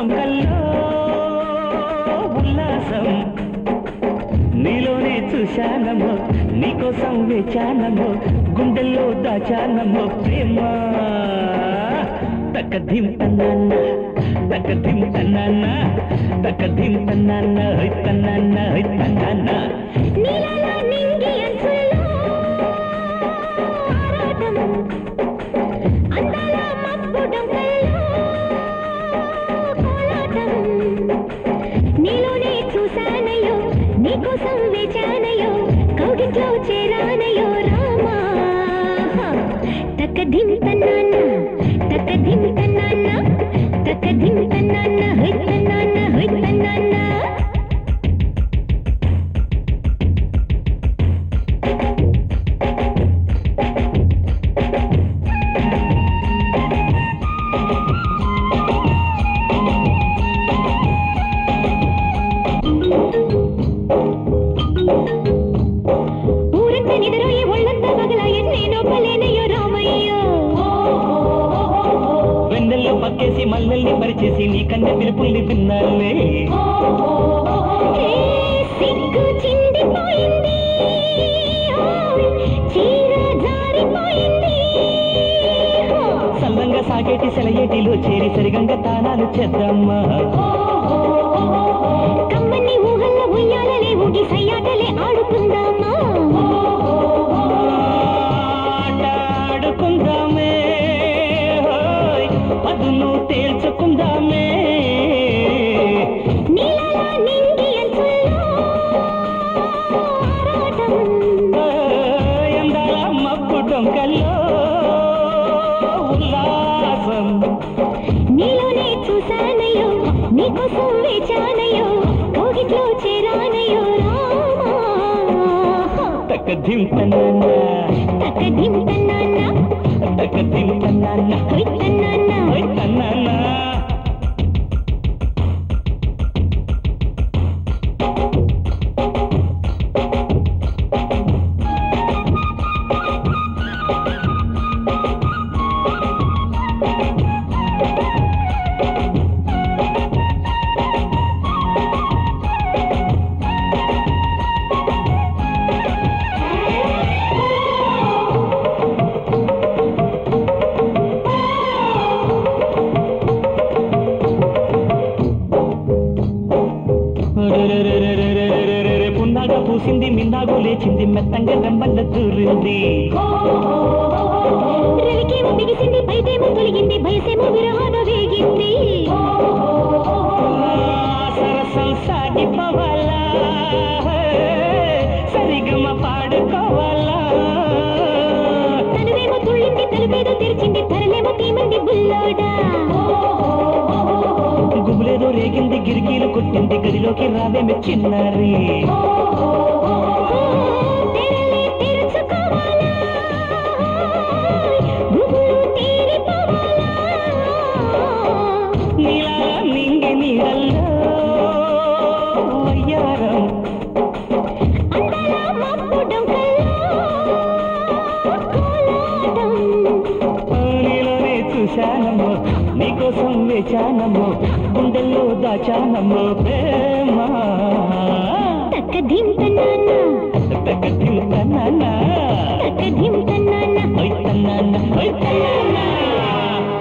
రొంకల్లో ఉల్లాసం. నీలోనే చూశానమో నీకోసం వేచానమో గుండెల్లో దాచానమో ప్రేమ. తక్కధిం తన్నాన్న తక్కధిం తన్నాన్న తక్కధిం తన్నాన్న తన్నాన్న నిలిచానయో కౌగిట్లో చేరానయో రామా తక్కదింత పక్కేసి మల్లెల్ని పరిచేసి నీ కన్నె పిలుపుల్ని విన్నాలే సల్లంగా సాగేటి సెలయేటిలో చేరి సరిగంగ తానాలు చేద్దామా కమ్మని ఊహల్ల ఉయ్యాలలే ఊగి సయ్యాటలే ఆడుకుందామా? పదును తేల్చుకుందామే. ఎందాల మబ్బు డొంకల్లో ఉల్లాసం. నీలోనే చూశానయో నీకోసం వేచానయో కోగిట్లో చేరానయో రామా. తక్కదింపన్నా పూసింది మిన్నాగు లేచింది మెత్తంగా రెమ్మల్ల దూరింది రవికేమో బిగిసింది పైతేమో తొలగింది భయసేమో విరహాన వేగింది సరసం సాగిపోవాలా? సరిగమ పాడుకోవాలా? తనువేమో తుళ్ళింది తలుపేదో తెరిచింది తరలేమో తీమంది బుల్లోడా? కొట్టింది గదిలోకి రావేమి చిన్నారి. తెరలే కోసం వేచానమ్మ గుండెల్లో దాచానమ్మ ప్రేమ. తక్కదింప